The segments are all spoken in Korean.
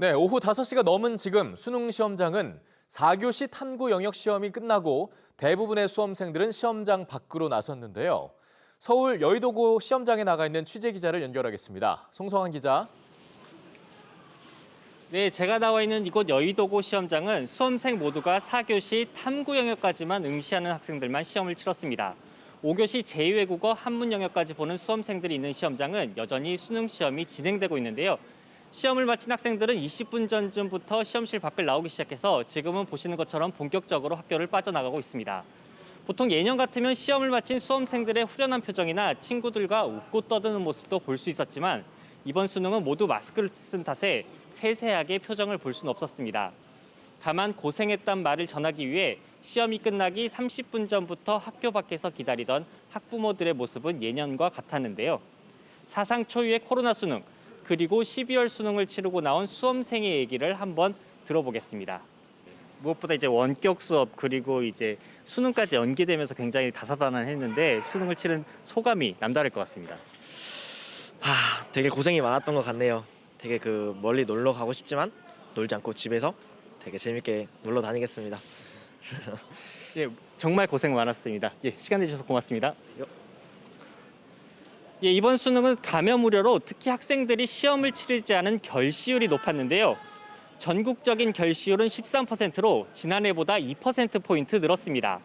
네, 오후 5시가 넘은 지금 수능 시험장은 4교시 탐구 영역 시험이 끝나고 대부분의 수험생들은 시험장 밖으로 나섰는데요. 서울 여의도고 시험장에 나가 있는 취재 기자를 연결하겠습니다. 송성환 기자. 네, 제가 나와 있는 이곳 여의도고 시험장은 수험생 모두가 4교시 탐구 영역까지만 응시하는 학생들만 시험을 치렀습니다. 5교시 제2외국어 한문 영역까지 보는 수험생들이 있는 시험장은 여전히 수능 시험이 진행되고 있는데요. 시험을 마친 학생들은 20분 전쯤부터 시험실 밖을 나오기 시작해서 지금은 보시는 것처럼 본격적으로 학교를 빠져나가고 있습니다. 보통 예년 같으면 시험을 마친 수험생들의 후련한 표정이나 친구들과 웃고 떠드는 모습도 볼 수 있었지만 이번 수능은 모두 마스크를 쓴 탓에 세세하게 표정을 볼 수는 없었습니다. 다만 고생했단 말을 전하기 위해 시험이 끝나기 30분 전부터 학교 밖에서 기다리던 학부모들의 모습은 예년과 같았는데요. 사상 초유의 코로나 수능 그리고 12월 수능을 치르고 나온 수험생의 얘기를 한번 들어보겠습니다. 무엇보다 이제 원격 수업 그리고 이제 수능까지 연기되면서 굉장히 다사다난했는데 수능을 치른 소감이 남다를 것 같습니다. 하, 되게 고생이 많았던 것 같네요. 되게 그 멀리 놀러 가고 싶지만 놀지 않고 집에서 되게 재밌게 놀러 다니겠습니다. 예, 정말 고생 많았습니다. 예, 시간 내주셔서 고맙습니다. 예, 이번 수능은 감염 우려로 특히 학생들이 시험을 치르지 않은 결시율이 높았는데요. 전국적인 결시율은 13%로 지난해보다 2%포인트 늘었습니다.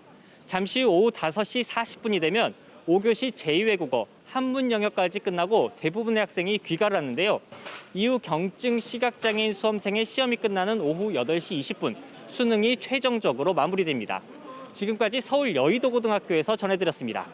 잠시 후 오후 5시 40분이 되면 5교시 제2외국어 한문 영역까지 끝나고 대부분의 학생이 귀가를 하는데요. 이후 경증 시각장애인 수험생의 시험이 끝나는 오후 8시 20분 수능이 최종적으로 마무리됩니다. 지금까지 서울 여의도고등학교에서 전해드렸습니다.